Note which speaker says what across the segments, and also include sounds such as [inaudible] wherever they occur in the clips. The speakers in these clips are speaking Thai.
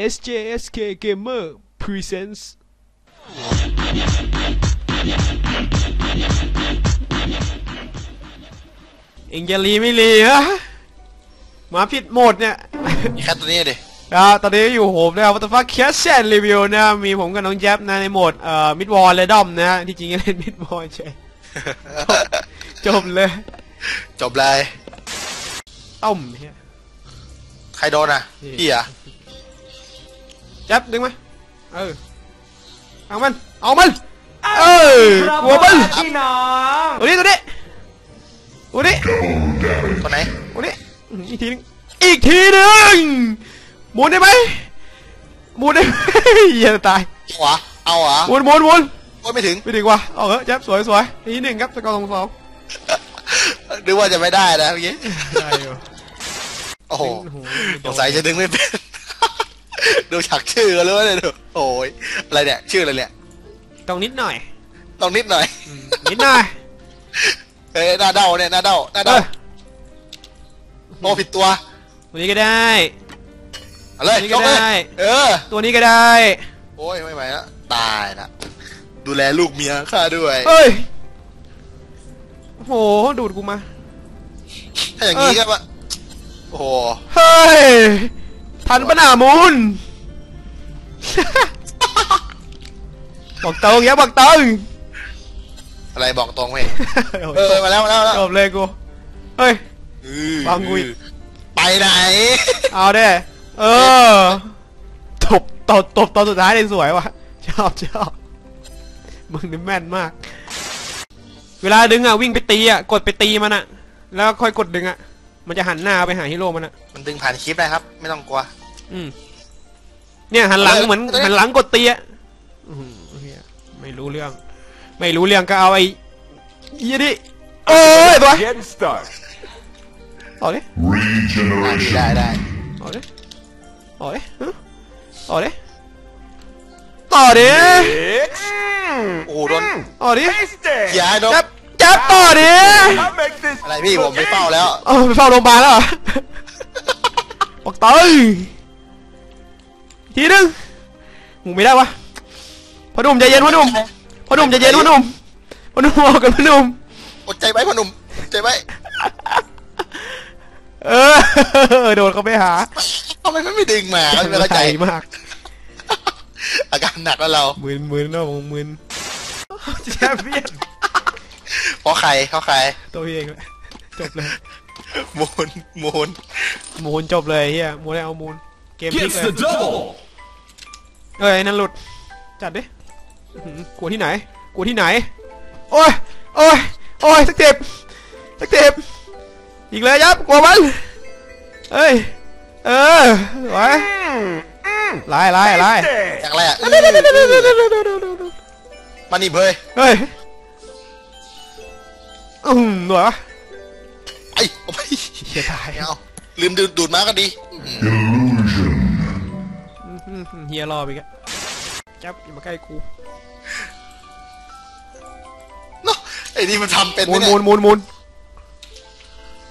Speaker 1: SJSK Gamer presents เองจะรีไม่รีฮะมาผิดโหมดเนี่ย
Speaker 2: มีแค่ตัวนี้ดิ
Speaker 1: ครับตอนนี้อยู่ผมนะครับวัตฟักแคสแซนรีวิวนะมีผมกับน้องแจ๊บนะในโหมดเอ่อมิดวอลและดอมนะฮะที่จริงก็เล่นมิดวอลใช่จบเลย
Speaker 2: จบเลย
Speaker 1: ต้มเฮีย
Speaker 2: ใครโดนอะ
Speaker 1: นี่
Speaker 2: พี่เหรอะ
Speaker 1: แจ๊บดึงมาเออเอามันเอามันเออกลัวมัน
Speaker 3: พี่น้อง
Speaker 1: ตัวนี้ตัวนี้ตัวนี้
Speaker 2: ตัวไหน
Speaker 1: ตัวนี้อื้ออีกทีหนึงอีกทีหนึ่งหมุนได้ไหมหมุนได้ไหมเหี้ยตาย
Speaker 2: เอาเหรอเอาเหรอ
Speaker 1: หมุนหมุนหมุน
Speaker 2: โอ้ยไม่ถึง
Speaker 1: ไม่ถึงว่ะเอาเหอะแจ๊บสวยสวยทีหนึ่งครับสกอร์สองสอง
Speaker 2: นึกว่าจะไม่ได้นะเมื่อกี้
Speaker 1: ได้อยู่
Speaker 2: โอ้โห
Speaker 1: โอ้โห
Speaker 2: สงสัยจะดึงไม่เป็น ดูฉากชื่อกันเลยว่าเนี่ยดูโอ้ยอะไรเนี่ยชื่ออะไรเนี่ย
Speaker 1: ต้องนิดหน่อย
Speaker 2: ต้องนิดหน่อย
Speaker 1: อืมนิดหน่อย
Speaker 2: เอ้ยหน้าเด้าเนี่ยหน้าเด้าหน้า
Speaker 1: เอ
Speaker 2: เด้า
Speaker 1: อ
Speaker 2: โอ้ผิดตัว
Speaker 1: ตัวนี้ก็ได้
Speaker 2: เอาเลย
Speaker 1: นี่
Speaker 2: ย
Speaker 1: ก็
Speaker 2: กเลย
Speaker 1: ได้
Speaker 2: เออ
Speaker 1: ตัวนี้ก็ได้
Speaker 2: โอ้ยไม่ไหวแล้วตายละดูแลลูกเมียข้าด้วย
Speaker 1: เอ้ยโอ้โหดูดกูมา
Speaker 2: ถ้าอย่างนี้ก็ว่าโอ้โห
Speaker 1: เฮ้ย ทันปะหนามูล บอกตรงอย่าบอกตรง
Speaker 2: อะไรบอกตรงเว้ยเออมาแล้วมาแล้วมาแล้ว
Speaker 1: จบเลยกูเฮ้ย
Speaker 2: อือ
Speaker 1: วางกุย
Speaker 2: ไปไหน
Speaker 1: เอาเด้เออตบตบตบตอนสุดท้ายเลยสวยว่ะชอบชอบมึงนี่แม่นมาก เวลาดึงอะวิ่งไปตีอะกดไปตีมันอะ แล้วค่อยกดดึงอะ มันจะหันหน้าไปหาฮีโร่มันอะ
Speaker 2: มันดึงผ่านคลิปได้ครับ ไม่ต้องกลัว
Speaker 1: อืม เนี่ยหันหลัง
Speaker 2: เออ
Speaker 1: เหมือน
Speaker 2: เออ
Speaker 1: หันหลังกดตีอะอื้อหือเหี้ยไม่รู้เรื่อง ไม่รู้เรื่องก็เอาไอ้ยี่ดิเอ้ยตัว
Speaker 3: Get start
Speaker 1: ต่อดิ
Speaker 2: ได้ได้ได้
Speaker 1: ต่อดิต่อดิฮะต่อดิต่อดิ
Speaker 3: Six
Speaker 2: โอ้โหโดน
Speaker 1: ต่อดิ
Speaker 3: Tasty
Speaker 2: ย้ายโดน
Speaker 1: จับจับต่อดิ
Speaker 3: I make this
Speaker 2: อะไรพี่ผมไปเฝ้าแล้ว
Speaker 1: เออไปเฝ้าโรงพยาบาลแล้วเหรอ บอกเตยทีนึงหมูไม่ได้วะพ่อหนุ่มใจเย็นพ่อหนุ่มพ่อหนุ่มใจเย็นพ่อหนุ่มพ่อหนุ่มเอากันพ่อหนุ่ม
Speaker 2: อดใจไว้พ่อหนุ่มอดใจไว้
Speaker 1: เออโดนเขาไปหา
Speaker 2: ทำไมไม่ดึงมาไม่เข้าใจ
Speaker 1: มาก
Speaker 2: อาการหนักแล้วเรา
Speaker 1: มึนมึนนะมึนแชมเปี้ยน
Speaker 2: เพราะใครเพราะใคร
Speaker 1: ตัวพี่เองแหละจบเลย
Speaker 2: มูนมูน
Speaker 1: มูนจบเลยเฮียมูนได้เอามูนเกมพลิก
Speaker 3: gets
Speaker 1: เลย
Speaker 3: the double.
Speaker 1: เอ้ยนั่นหลุด จัดดิอื้อหือกลัวที่ไหนกลัวที่ไหน โอ้ยโอ้ยโอ้ยสักเจ็บสักเจ็บอีกเลยยับกลัวมันเอ้ยเออไว้ไล่ไล่ไล่
Speaker 2: จากอะไรอะมานี่เบย
Speaker 1: เฮ้ยอืมหน่วยวะ
Speaker 2: ไอ้เอาไป
Speaker 1: เฮียตาย
Speaker 2: ไม่เอา ลืมดูดดูดมาก็ดี
Speaker 1: อื้อหือเฮียรอไปกันจับอย่ามาใกล้กู
Speaker 2: เนาะไอ้นี่มันทำเป็นไห
Speaker 1: มู
Speaker 2: ม
Speaker 1: น
Speaker 2: เนี่
Speaker 1: มู
Speaker 2: ย
Speaker 1: นมูนมูน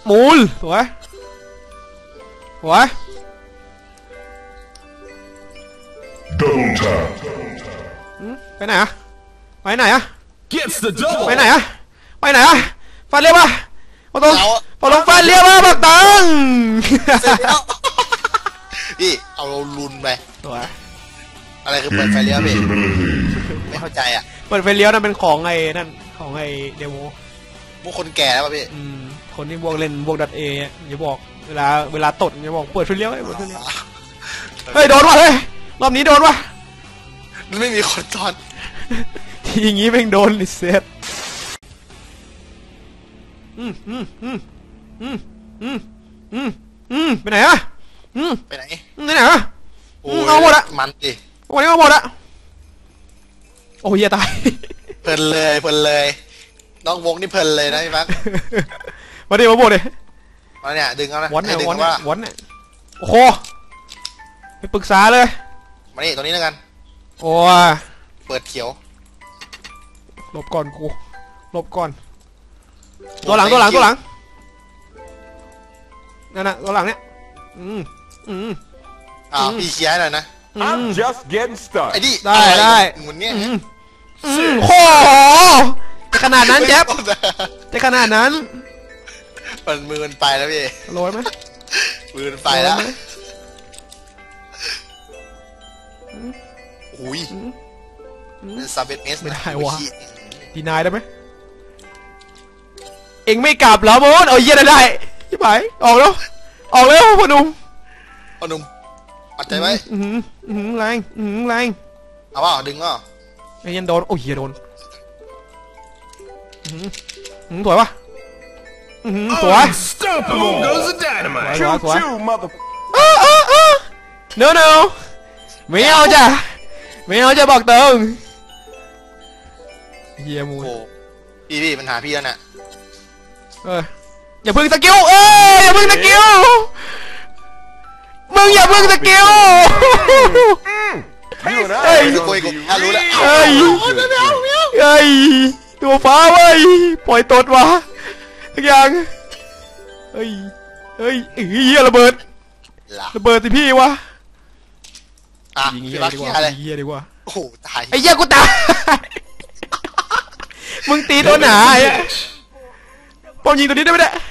Speaker 1: มูนสวยสวย
Speaker 4: Double tap.
Speaker 1: อืมไปไหนอะไปไหนอะ
Speaker 3: Gets the double.
Speaker 1: ไปไหนอะไปไหนอะฟันเรียบปะพอตรง
Speaker 2: เรา
Speaker 1: พอลงฟันเรียบปะบักตัง
Speaker 2: เสร็จแล้วพี่เอาลุนไป
Speaker 1: สวย
Speaker 2: อะไรคือเปิดไฟเลี้ยวพี่
Speaker 4: Invisibility.
Speaker 2: ไม่เข้าใจอะ
Speaker 1: เปิดไฟเลี้ยวนั่นเป็นของไอ้นั่นของไอ้เดโม
Speaker 2: พวกคนแก่แล้วป่ะพี่
Speaker 1: อืมคนที่บวกเล่นบวกดัดเอะอย่าบอกเวลาเวลาตดอย่าบอกเปิดไฟเลี้ยวไอ้เปิดไฟเลี้ยวเฮ้ยโดนว่ะเฮ้ยรอบนี้โดนว่ะ
Speaker 2: มันไม่มีคนตอน
Speaker 1: ทีอย่างงี้แม่งโดนลิเซตอืมอืมอืม อืมอืมอืมอืมไปไหนอะอืม
Speaker 2: ไปไหน
Speaker 1: ไปไหนอะ
Speaker 2: โอ้
Speaker 1: อืมเอาหมดอะ
Speaker 2: มันดิ
Speaker 1: วันนี้เอาหมดอะโอ้ยเหี้ยตาย
Speaker 2: เพลินเลยเพลินเลยน้องวงนี่เพลินเลยนะพี่ปั๊ก
Speaker 1: วันนี้มาหมดเลย
Speaker 2: มาเนี่ยดึงเอานะ
Speaker 1: วันเนี่ย
Speaker 2: ให้ดึง
Speaker 1: วัน
Speaker 2: เอา
Speaker 1: เนี่ย
Speaker 2: ว่า
Speaker 1: วันเนี่ยโอ้โหไปปรึกษาเลย
Speaker 2: มานี่ตรงนี้แล้วกัน
Speaker 1: โอ้ย
Speaker 2: เปิดเขียว
Speaker 1: หลบก่อนกูหลบก่อน ตัวหลังตัวหลังตัวหลัง นั่นน่ะตัวหลังเนี่ยอืมอืม
Speaker 2: อ้าวพี่เชียร์หน่อยนะ
Speaker 3: I'm just getting
Speaker 2: ไอ้
Speaker 3: started.
Speaker 2: ดิ
Speaker 1: ได้
Speaker 2: อะไร
Speaker 1: ได้
Speaker 2: มันเนี่ย
Speaker 1: อืมอืมโหจะขนาดนั้นแจ๊บจะขนาดนั้น
Speaker 2: มันมือมันไปแล้วพี่
Speaker 1: โรยไหม
Speaker 2: มือมันไปแล้ว
Speaker 1: โดนไหม
Speaker 2: อุ้ยซาเบตเมส
Speaker 1: ไม่ได้วะดีนายได้ไหมเอ็งไม่กลับเหรอโมดเอาเยี่ยได้ได้ ชิบหายออกแล้ว ออกแล้วพ่อหนุ่ม
Speaker 2: เอาหนุ่มอัดใจไว้
Speaker 1: อือหืออือหือแรงอือหือแรง
Speaker 2: เอาเปล่าดึงเปล่า
Speaker 1: ไอ้ยันโดน โอ้ยเหี้ยโดนอื้อหืออื้อหือสวยปะอื้อหือสวย
Speaker 3: Unstoppable goes the dynamite.
Speaker 1: Choo, choo,
Speaker 3: choo, mother.
Speaker 1: อ้าอ้าอ้า no no ไม่เอาจ้ะไม่เอาจะบอกตรงเฮียมู
Speaker 2: โอ้
Speaker 1: น
Speaker 2: พี่พี่มันหาพี่แล้วน่ะ
Speaker 1: เออ อย่าพึ่งสกิลเอ้ยอย่าพึ่งสกิลมึงอย่าพึ่งสกิล
Speaker 3: You and I
Speaker 1: Hey.
Speaker 3: are
Speaker 2: คุย
Speaker 3: gonna
Speaker 2: กับ
Speaker 3: be
Speaker 2: อะรู้แล้ว
Speaker 1: เฮ้ย
Speaker 3: real good friends.
Speaker 1: เฮ้ยตัวฟ้าเว้ยปล่อยตดวะทุกอย่างเฮ้ยเฮ้ยเฮียระเบิด
Speaker 2: ล่ะ
Speaker 1: ระเบิดสิพี่วะ
Speaker 2: อะ
Speaker 1: ยิงเฮี
Speaker 2: พี่
Speaker 1: ย
Speaker 2: รัก
Speaker 1: ดีก
Speaker 2: เฮี
Speaker 1: ว่าย
Speaker 2: อะไร
Speaker 1: ยิงเฮียดีกว่า
Speaker 2: โอ้โหตาย
Speaker 1: ไอ้เหี้ยกูตายมึงตีตัวหนาไอ้ป้อมยิงตัวนี้ได้ไหมเนี่ยอื้อหือ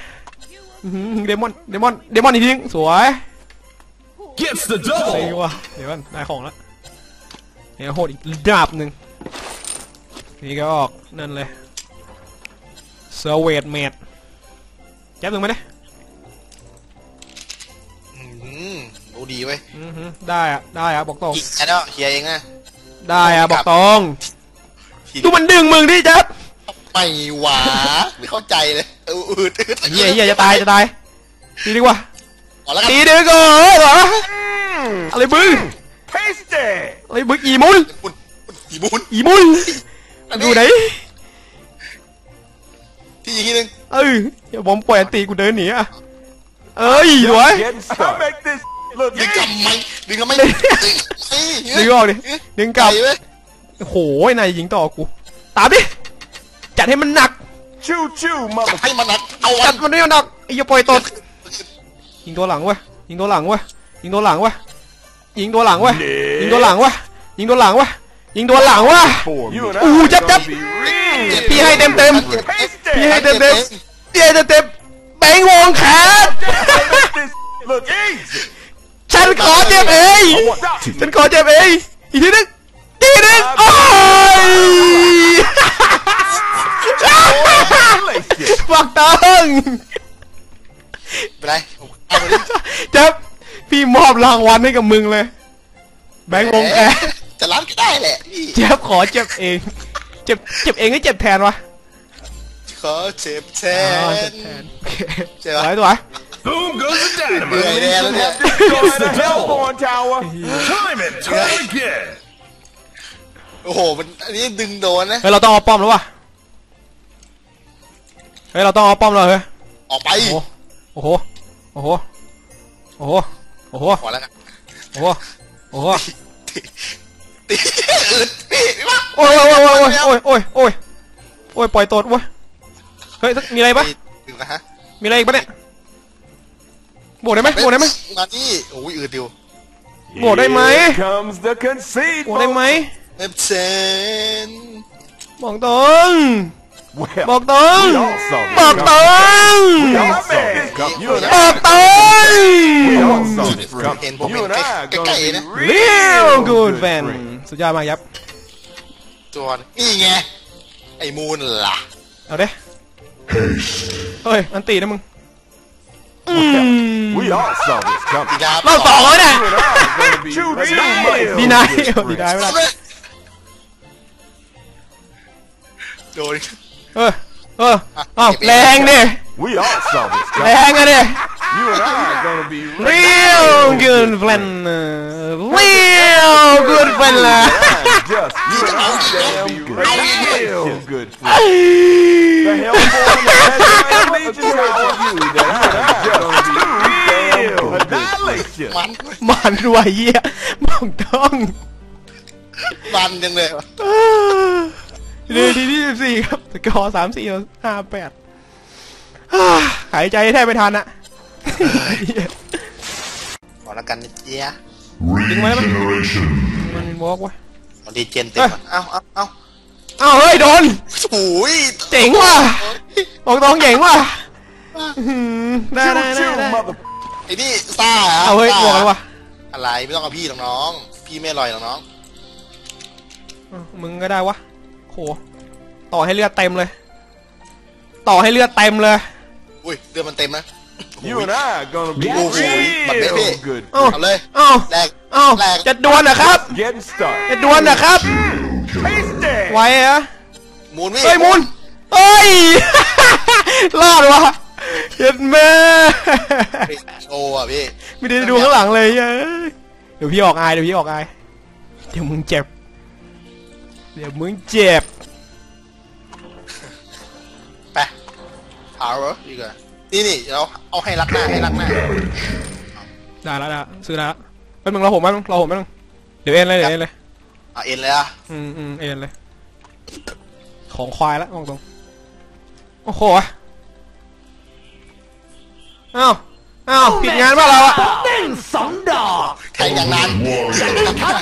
Speaker 1: เดมอนเดมอนเดมอนอีกทีนึงสวย
Speaker 3: Gets the
Speaker 1: ไอ้
Speaker 3: double.
Speaker 1: วะเดี๋ยวก่อนได้ของแล้วเดี๋ยวโหดอีกดาบหนึ่งนี่ก็ออกนั่นเลยเซอร์เวดเมดแจ๊บหนึ่งไหมเนี่ย
Speaker 2: อืมดูดีเว้ย
Speaker 1: อื้อหือได้อะได้อะบอกตรง
Speaker 2: อีกแค่นั้นเฮียเองนะ
Speaker 1: ได้อะบอกตรง
Speaker 2: ที
Speaker 1: ดูมันดึงมึงดิแจ๊บ
Speaker 2: ไม่หวาไม่เข้าใจเลยเอออืดอืด
Speaker 1: เฮียเฮียจะตายจะตายตีดีกว่า
Speaker 2: เอาแล้วกัน
Speaker 1: ตีดึงก่อนเหรออะไรบึ้ง
Speaker 3: Tasty.
Speaker 1: อะไรบึ้งอีมุน
Speaker 2: บุญอีบุญ
Speaker 1: อีมุนอยู่ไหน
Speaker 2: ที่ยิงทีนึง
Speaker 1: เอ้ยอย่าบอมปล่อยอันตีกูเดินหนีอะเอ้ยสวย
Speaker 3: Getting started. I make this look
Speaker 2: ดึงกลับ
Speaker 3: easy.
Speaker 2: ไม่ดึงกลับไม่
Speaker 1: ดึ
Speaker 2: ดึ
Speaker 1: ง
Speaker 2: ง
Speaker 1: ออกดิดึงกลับ
Speaker 2: ไเว้ย
Speaker 1: โอ้โหนายยิงต่อกู ตามดิ จัดให้มันหนัก
Speaker 3: Choo choo, mother.
Speaker 2: ให้มันนัดเอาวั
Speaker 1: จั
Speaker 2: น
Speaker 1: ดมันไม่หนักไอ้อย่าปล่อยตดยิงตัวหลังเว้ยยิงตัวหลังเว้ยยิงตัวหลังเว้ยยิงตัวหลังเว้ยยิงตัวหลังเว้ยยิงตัวหลังเว้ยยิงตัวหลังเว้ย
Speaker 3: You and I
Speaker 1: Ooh,
Speaker 3: are
Speaker 1: jab,
Speaker 3: gonna
Speaker 1: jab.
Speaker 3: be real
Speaker 1: พี่ให้เต็มเต็ม
Speaker 3: tasty.
Speaker 1: พี่ให้เต็มเต็มพี่ให้เต็มเต็มแบงค์วงแขน
Speaker 3: Make this look easy.
Speaker 1: ฉันขอเจ็บเอง
Speaker 3: Stop.
Speaker 1: ฉันขอเจ็บเองอีกทีนึงอีกทีนึงโอ้ย
Speaker 3: Congratulations.
Speaker 1: ฝักตัง
Speaker 2: ไปไรเอาไปดิ
Speaker 1: เจ็บพี่มอบรางวัลให้กับมึงเลย แบงค์วงแขน
Speaker 2: จะรับก็ได้แหละพี่
Speaker 1: เจ็บขอเจ็บเอง เจ็บเจ็บเองให้เจ็บแทนวะ
Speaker 2: ขอเจ็บแท
Speaker 1: อ๋อเจ็
Speaker 2: น
Speaker 1: บแทนโอเค
Speaker 2: ใช่
Speaker 1: ส
Speaker 2: ปะ
Speaker 1: วยสวย
Speaker 3: Boom goes the
Speaker 2: เหนื่อย
Speaker 3: dynamite.
Speaker 2: แล้วเนี่ย
Speaker 3: Going to Hellborn Tower. Time it. Try again.
Speaker 2: โอ้โห มันอันนี้ดึงโดนนะ
Speaker 1: เฮ้ยเราต้องเอาป้อมแล้ววะ เฮ้ยเราต้องเอาป้อมแล้วเฮ้ย
Speaker 2: ออกไป
Speaker 1: โอ้โห โอ้โห โอ้โห โอ้โห
Speaker 2: ขอแล้วกัน
Speaker 1: โอ้โห โอ้โห
Speaker 2: ตีอึดพี่พี่ว่า
Speaker 1: โอ้ยโอ้ยโอ้ยโอ้ยโอ้ยโอ้ยโอ้ยปล่อยตดเว้ยเฮ้ยมีอะไรปะ
Speaker 2: ดึงนะฮะ
Speaker 1: มีอะไรอีกปะเนี่ยโบกได้ไหมโบกได้ไหม
Speaker 2: มาที่โอ้ยอืดดิว
Speaker 1: โหวตได้ไหม
Speaker 3: Here comes the conceit.
Speaker 1: โบกได้ไหม
Speaker 2: เอฟเซน
Speaker 1: บอกตรง
Speaker 3: Well,
Speaker 1: บอกตรง
Speaker 3: we all saw this
Speaker 1: บอกตรง
Speaker 3: We all saw this coming. You and
Speaker 1: บ
Speaker 3: I,
Speaker 1: อกตรง
Speaker 3: we all saw this
Speaker 2: เห็น
Speaker 3: coming.
Speaker 2: ผมเห็
Speaker 3: You
Speaker 2: น
Speaker 3: and I are
Speaker 2: ใกล้
Speaker 3: gonna
Speaker 2: ๆนะ
Speaker 3: be
Speaker 1: เรียว
Speaker 3: real
Speaker 1: กูด
Speaker 3: good
Speaker 1: แฟน
Speaker 3: friends.
Speaker 1: สุดยอดมากยับ
Speaker 2: จวนนี่ไง ไอ้มูนล่ะ
Speaker 1: เอาเด้
Speaker 4: Haste.
Speaker 1: เฮ้ย อันตีนะมึงอืม
Speaker 3: We all saw this coming.
Speaker 2: ยา
Speaker 1: เราสองแล้วเนี่ย
Speaker 3: You and I are gonna be
Speaker 1: Choo,
Speaker 3: real
Speaker 1: choo.
Speaker 3: good
Speaker 1: ดีนาย
Speaker 3: friends.
Speaker 1: ดีนายไม่ได้
Speaker 2: โดน
Speaker 1: เออเอออ้าวแรงเนี่ย
Speaker 3: We all saw this
Speaker 1: แร
Speaker 3: coming.
Speaker 1: งอะเนี่ย
Speaker 3: You and I are gonna be
Speaker 1: real good friend real good friend ล่ะ
Speaker 3: just
Speaker 2: You can all
Speaker 3: damn
Speaker 2: you
Speaker 3: good.
Speaker 2: can all
Speaker 3: Real good friends. The Hellborn Legendary [laughs] Legion tells you that I'm just real annihilation.
Speaker 2: มัน
Speaker 1: มันรวยเยี่ยบอกต้อง
Speaker 2: มันจังเลยวะ
Speaker 1: เดือ [laughs] นที่ยี่สิบสี่ครับสกอร์สามสี่ห้าแปดหายใจแทบไม่ทันอะ
Speaker 2: ขอแล้วกันนะเจี๊ย
Speaker 4: Regeneration.
Speaker 1: มันวอกวะ
Speaker 2: มันดีเจนเต็มอะเอ้าเอ้าเอ้า
Speaker 1: อ้าวเฮ้ยโดน
Speaker 2: โอ้ย
Speaker 1: เจ๋งว่ะบอกตรงเจ๋งว่ะอื้อหือได้ได้
Speaker 3: Choo
Speaker 1: ได้
Speaker 3: choo,
Speaker 1: ได้
Speaker 3: mother.
Speaker 2: ไอ้นี่ซ่าหร
Speaker 1: เอาเฮ้ย
Speaker 2: ซ่
Speaker 1: บวกแล้ววะ
Speaker 2: อะไรไม่ต้องกับพี่หรอกน้อง พี่ไม่อร่อยหรอกน้อง
Speaker 1: อ้าวมึงก็ได้วะโห ต่อให้เลือดเต็มเลย ต่อให้เลือดเต็มเลย
Speaker 2: อุ้ยเดือนมันเต็มนะ
Speaker 3: You and I are gonna be
Speaker 2: Oh, but baby.
Speaker 3: real good.
Speaker 1: อ้าว
Speaker 2: เอาเลย
Speaker 1: อ้าว
Speaker 2: แรก
Speaker 1: อ้าว
Speaker 2: แรก
Speaker 1: จะดวลนะครับ
Speaker 3: Getting started.
Speaker 1: จะดวลนะครับ
Speaker 3: Tasty.
Speaker 1: ไหวเหรอ
Speaker 2: มูนพี่
Speaker 1: เฮ้ยมุนเฮ้ย รอดวะเห็นแม่
Speaker 2: โชว์อะพี่
Speaker 1: ไม่ได้ดูข้างหลังเลยเฮ้ยเดี๋ยวพี่ออกอายเดี๋ยวพี่ออกอายเดี๋ยวมึงเจ็บ เดี๋ยวมึงเจ็บ
Speaker 2: ไปเอาเหรอดีกว่านี่นี่เราเอาให้รักหน้าให้รักหน้า
Speaker 1: ได้แล้วได้แล้วซื้อแล้วแป๊บนึงเราผมแป๊บนึงเราผมแป๊บนึงเดี๋ยวเอ็นเลยเดี๋ยวเอ็นเลย
Speaker 2: อะเอ็นเลยอะ
Speaker 1: อืมอืมเอ็นเลย ของควายแล้วมองตรงโอ้โหอ้าวอ้าวผิดงานป่ะเราอะ
Speaker 2: แข่ง อย่างนั้น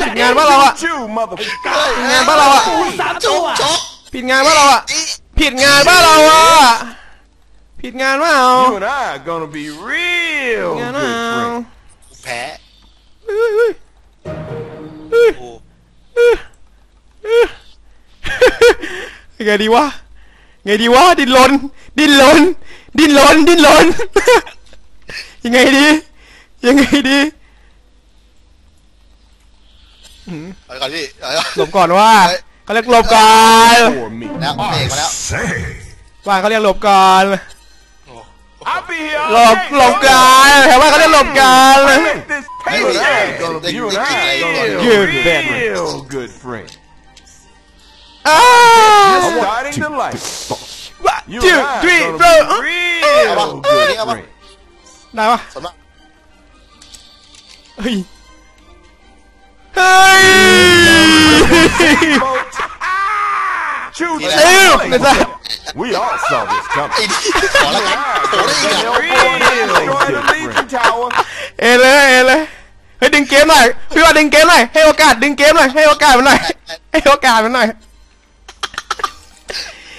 Speaker 1: ผิดงานป่ะเราอะ
Speaker 3: Choo, mother.
Speaker 1: ผิดงานป่ะเราอะ
Speaker 2: จุ๊บจ๊บ
Speaker 1: ผิดงานป่ะเราอะ
Speaker 2: อี
Speaker 1: ผิดงานป่ะเราอะผิดงานป่ะเอา
Speaker 3: You and I are gonna be real
Speaker 1: งาน
Speaker 3: good
Speaker 1: ป่ะเอา
Speaker 3: friends.
Speaker 2: แพ้
Speaker 1: เฮ้ยเฮ้ยเฮ้ย
Speaker 2: โอ้
Speaker 1: ยังไงดีวะไงดีวะดิ้นรนดิ้นรนดิ้นรนดิ้นรนยังไงดียังไงดี
Speaker 2: เอาก่อน พี่เอา
Speaker 1: หลบก่อนว่าเขาเรียกหลบก่อน
Speaker 3: For me.
Speaker 2: แล้วเบรกมาแล้ว
Speaker 4: Say.
Speaker 1: ว่าเขาเรียกหลบก่อน
Speaker 2: โอ้
Speaker 3: I'll be here
Speaker 1: หล
Speaker 3: all
Speaker 1: บ
Speaker 3: day,
Speaker 1: หลบก่อนแถวว่าเขาเรียกหลบก่อน
Speaker 3: I make this
Speaker 2: Hey,
Speaker 3: tasty.
Speaker 2: hey,
Speaker 3: Gonna be-
Speaker 2: hey,
Speaker 3: You and I
Speaker 2: hey,
Speaker 3: are gonna
Speaker 1: Good
Speaker 3: be
Speaker 1: friend.
Speaker 3: real good friends.
Speaker 1: อ้าว
Speaker 3: Starting to like.
Speaker 1: one
Speaker 3: You
Speaker 1: two
Speaker 3: and I
Speaker 1: three
Speaker 3: are
Speaker 1: four
Speaker 3: gonna be real
Speaker 2: Come on.
Speaker 3: good
Speaker 2: Come on.
Speaker 3: friends.
Speaker 1: ได้ปะ
Speaker 2: สมมติ
Speaker 1: เฮ้ย เฮ้ย
Speaker 3: Folks. Choo
Speaker 2: Yeah.
Speaker 3: choo.
Speaker 1: Damn, is that-
Speaker 3: We all saw this
Speaker 2: ไอ้
Speaker 3: coming.
Speaker 2: นี่ขอแล้วกันโอ้ได้อีกอะ
Speaker 1: เอเลยเอเลยเฮ้ยดึงเกมหน่อยพี่ว่าดึงเกมหน่อยให้โอกาสดึงเกมหน่อยให้โอกาสมันหน่อยให้โอกาสมันหน่อย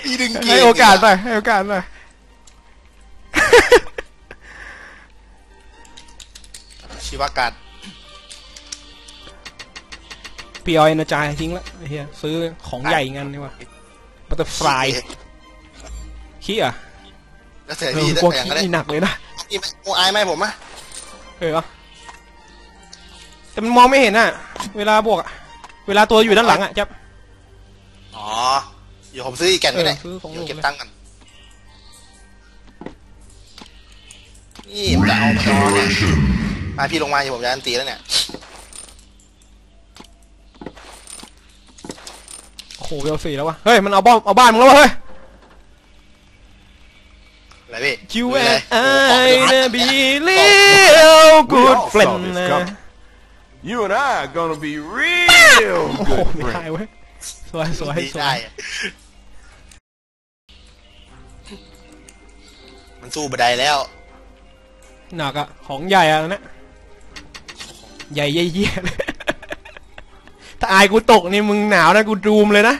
Speaker 2: พี่ดึงเกม
Speaker 1: ให้โอกาสหน่อยให้โอกาสหน่อย
Speaker 2: ชีวการ
Speaker 1: พี่เอาเอ็นจายทิ้งละไอ้เฮียซื้อของใหญ่งั้นนี่วะบัตเตอร์ฟลายขี้อะ
Speaker 2: แล้วเสีย
Speaker 1: เอ
Speaker 2: พี่
Speaker 1: อกลัว
Speaker 2: อย่าง
Speaker 1: ขี้
Speaker 2: ก็ได้
Speaker 1: นี่หนักเลยนะ
Speaker 2: นี่โอ้อายไหมผมอะ
Speaker 1: เออแต่มันมองไม่เห็นอะเวลาบวกอะเวลาตัวอยู่ด้านหลังอะจับ
Speaker 2: อ๋อเดี๋ยวผมซื้ออีกแก่นก็ได้
Speaker 1: เออซื้อของ
Speaker 2: เดี๋ยวเก็บ
Speaker 1: ลูกเลย
Speaker 2: ตังค์กันนี่ผมจะเอามาจอเนี่ย
Speaker 4: Generation.
Speaker 2: มาพี่ลงมาอยู่ผมจะอันตีแล้วเนี่ย
Speaker 1: โอ้โหเวลสี่แล้ววะ เฮ้ย มันเอาบ้านเอาบ้านมึงแล้ววะเฮ้ย
Speaker 2: อะไรพี่
Speaker 1: You
Speaker 2: ลุยเลย
Speaker 1: and
Speaker 2: โอ้โห
Speaker 1: I
Speaker 2: ขอบ
Speaker 1: be
Speaker 2: คุณ
Speaker 1: real
Speaker 3: We
Speaker 1: good
Speaker 3: all saw
Speaker 1: friend
Speaker 3: this
Speaker 1: นะ
Speaker 3: coming. You and I are gonna be real
Speaker 1: โอ้โห
Speaker 3: good
Speaker 1: ไม่ได้
Speaker 3: friends.
Speaker 1: เว้ย สวยสวย
Speaker 2: ดี
Speaker 1: สว
Speaker 2: ได้
Speaker 1: ย
Speaker 2: มันสู้บันไดแล้ว
Speaker 1: หนักอะของใหญ่อะนะ ใหญ่เยี่ยๆเลย ถ้าอายกูตกนี่มึงหนาวนะกูดูมเลยนะ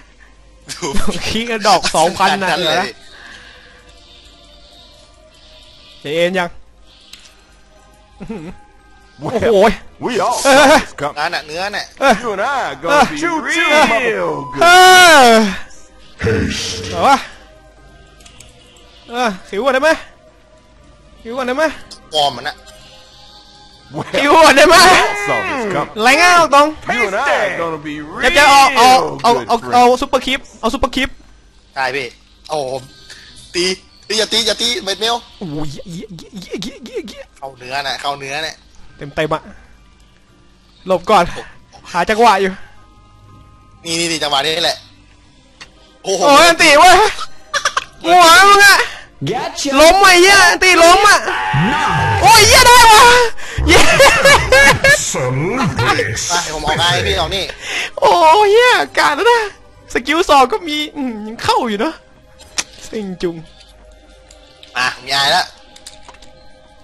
Speaker 2: ดู
Speaker 1: คิกกระดอกสองพันนะเหรอนะเจเอ็นยังโอ้โห
Speaker 3: Well, we all saw this coming.
Speaker 2: งานน่ะเนื้อน่ะ
Speaker 3: You and I are gonna be
Speaker 1: Choo choo.
Speaker 3: real
Speaker 1: เอ
Speaker 3: good.
Speaker 1: อ
Speaker 4: Haste.
Speaker 1: เอาวะเออขิวก่อนได้ไหมขิวก่อนได้ไหม
Speaker 2: วอร์มมันน่ะ
Speaker 1: ขิว
Speaker 3: Well,
Speaker 1: ก่อนได้ไหม
Speaker 3: we all saw this coming.
Speaker 1: แรงอะตรง
Speaker 3: You and I are gonna be
Speaker 1: จะ
Speaker 3: real
Speaker 1: จะเอาเอาเอา
Speaker 3: good
Speaker 1: เอาเอา
Speaker 3: friends.
Speaker 1: ซุปเปอร์คลิป เอาซุปเปอร์คลิป
Speaker 2: ได้พี่โอ้โหตีตีอย่าตีอย่าตีเบ็ดเมล
Speaker 1: โอ้ยเยี่ยเยี่ยเยี่ยเยี่ยเยี่ยเยี่ย
Speaker 2: เข้าเนื้อน่ะเข้าเนื้อน่ะ
Speaker 1: เต็มเต็มอะหลบก่อน หาจังหวะอยู่
Speaker 2: นี่นี่นี่จังหวะนี้แหละ โอ้โห
Speaker 1: โอ้ยอันตีเว้ยหัวมึงอะ ล้มไอ้เหี้ยอันตีล้มอะโอ้ยเหี้ยได้วะเย้
Speaker 4: Saludes.
Speaker 2: มาผมเอาไงพี่เอานี่
Speaker 1: โอ้ยเหี้ยกาดแล้วนะสกิลสองก็มีอืมยังเข้าอยู่เนาะสิงจุง
Speaker 2: อะมีอายแล้ว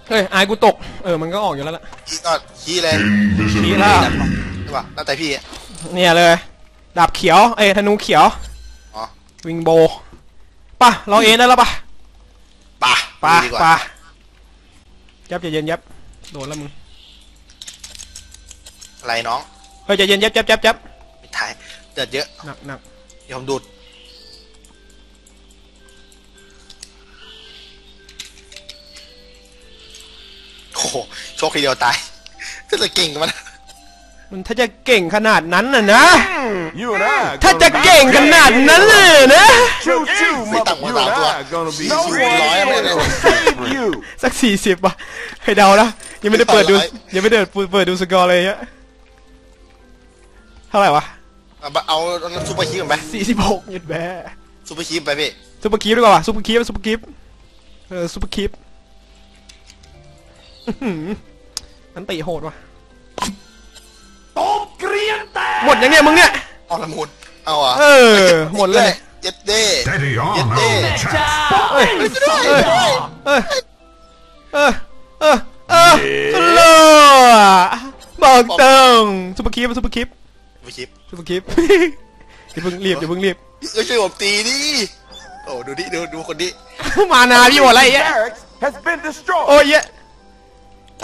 Speaker 1: เฮ้ยอายกูตกเออมันก็ออกอยู่แล้วล่ะ
Speaker 2: ขี้ก็ขี้เลย
Speaker 1: ขี้
Speaker 4: Invisibility.
Speaker 1: ละ
Speaker 2: ใช่ป่ะตั้งแต่พี่อะ
Speaker 1: เนี่ยเลยดาบเขียวเอ้ยธนูเขียว
Speaker 2: อ๋อ
Speaker 1: วิงโบป่ะเราเอ็นได้แล้วป่ะ
Speaker 2: ป่ะ
Speaker 1: ป่ะ
Speaker 2: ดีกว่า
Speaker 1: ป่ะยับใจเย็นยับโดนแล้วมึง
Speaker 2: อะไรน้อง
Speaker 1: เฮ้ยใจเย็นยับยับยับยับ
Speaker 2: ไม่ถ่ายเดือดเยอะ
Speaker 1: หนักหนัก
Speaker 2: เดี๋ยวผมดูดโอ้โหโชคทีเดียวตายจะจะเก่งกับมัน
Speaker 1: มันถ้าจะเก่งขนาดนั้นน่ะนะ
Speaker 3: You and I.
Speaker 1: ถ้าจะเก่งขนาดนั้นเลยนะ
Speaker 3: Choo choo,
Speaker 2: Say
Speaker 3: mother.
Speaker 2: tặng
Speaker 3: You
Speaker 2: một
Speaker 3: and
Speaker 2: tặng
Speaker 3: I gonna be
Speaker 2: No
Speaker 3: ready
Speaker 2: one.
Speaker 3: to save you.
Speaker 1: สักสี่สิบป่ะให้เดานะยังไม่ได้เปิดดู
Speaker 2: ร้อย
Speaker 1: ยังไม่ได้เปิดเปิดดูสกอร์เลยฮะเท่าไหร่วะ
Speaker 2: เอาเอาเอาซูเปอร์คีปกันไป
Speaker 1: สี่สิบหกยุดแบะ
Speaker 2: ซูเปอร์คีปไปพี่
Speaker 1: ซุปเปอร์คีปดีกว่าว่ะซุปเปอร์คีปซุปเปอร์คีปเออซุปเปอร์คีปอื้อหือมันตีโหดว่ะ หมดยังเนี่ยมึงเนี่ย
Speaker 2: เอาละมุนเอาอะ
Speaker 1: เออหมดเลย
Speaker 2: เจ็ดเด้
Speaker 4: Steady on,
Speaker 2: Get
Speaker 4: old
Speaker 2: there.
Speaker 4: chap.
Speaker 1: เอ้ย
Speaker 2: เอ้ย
Speaker 1: เออเออเออเออสุดหล่อบอกตรงซุปเปอร์คีปซุปเปอร์คีป
Speaker 2: ซูเปอร์คีป
Speaker 1: ซุปเปอร์คีปอย่าเพิ่งรีบอย่าเพิ่งรีบ
Speaker 2: ก็ช่วยผมตีดิโอ้ดูดิดูดูคนนี้
Speaker 1: มานาพี่หมดอะไรเงี้ย
Speaker 3: Barracks has been destroyed.
Speaker 1: โอ้ยเหี้ย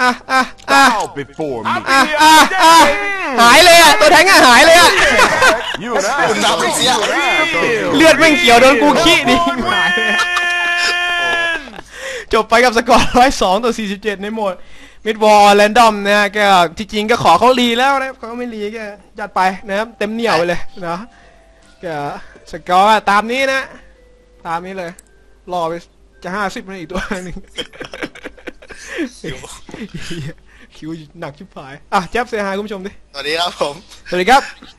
Speaker 1: อะอะอะ
Speaker 3: Bow before me.
Speaker 1: อะอะอะหายเลยอะ ตัวแทงอะหายเลยอะ
Speaker 3: You and I.
Speaker 2: คุณน้ำไม่เสีย
Speaker 1: เลือดไม่งเขียวโดนกูขี้ดิหายเลยจบไปกับสกอร์ร้อยสองต่อสี่สิบเจ็ดในโหมดมิดวอลแรนดอมนะก็ที่จริงก็ขอเขารีแล้วนะเขาไม่รีก็จัดไปนะครับเต็มเหนียวไปเลยนะก็สกอร์ตามนี้นะ ตามนี้เลย รอไปจะห้าสิบนาทีอีกตัวหนึ่ง คิวหนักชิบหาย อะแจ๊บเสียหายคุณผู้ชมดิ
Speaker 2: สวัสดีครับผม
Speaker 1: สวัสดีครับ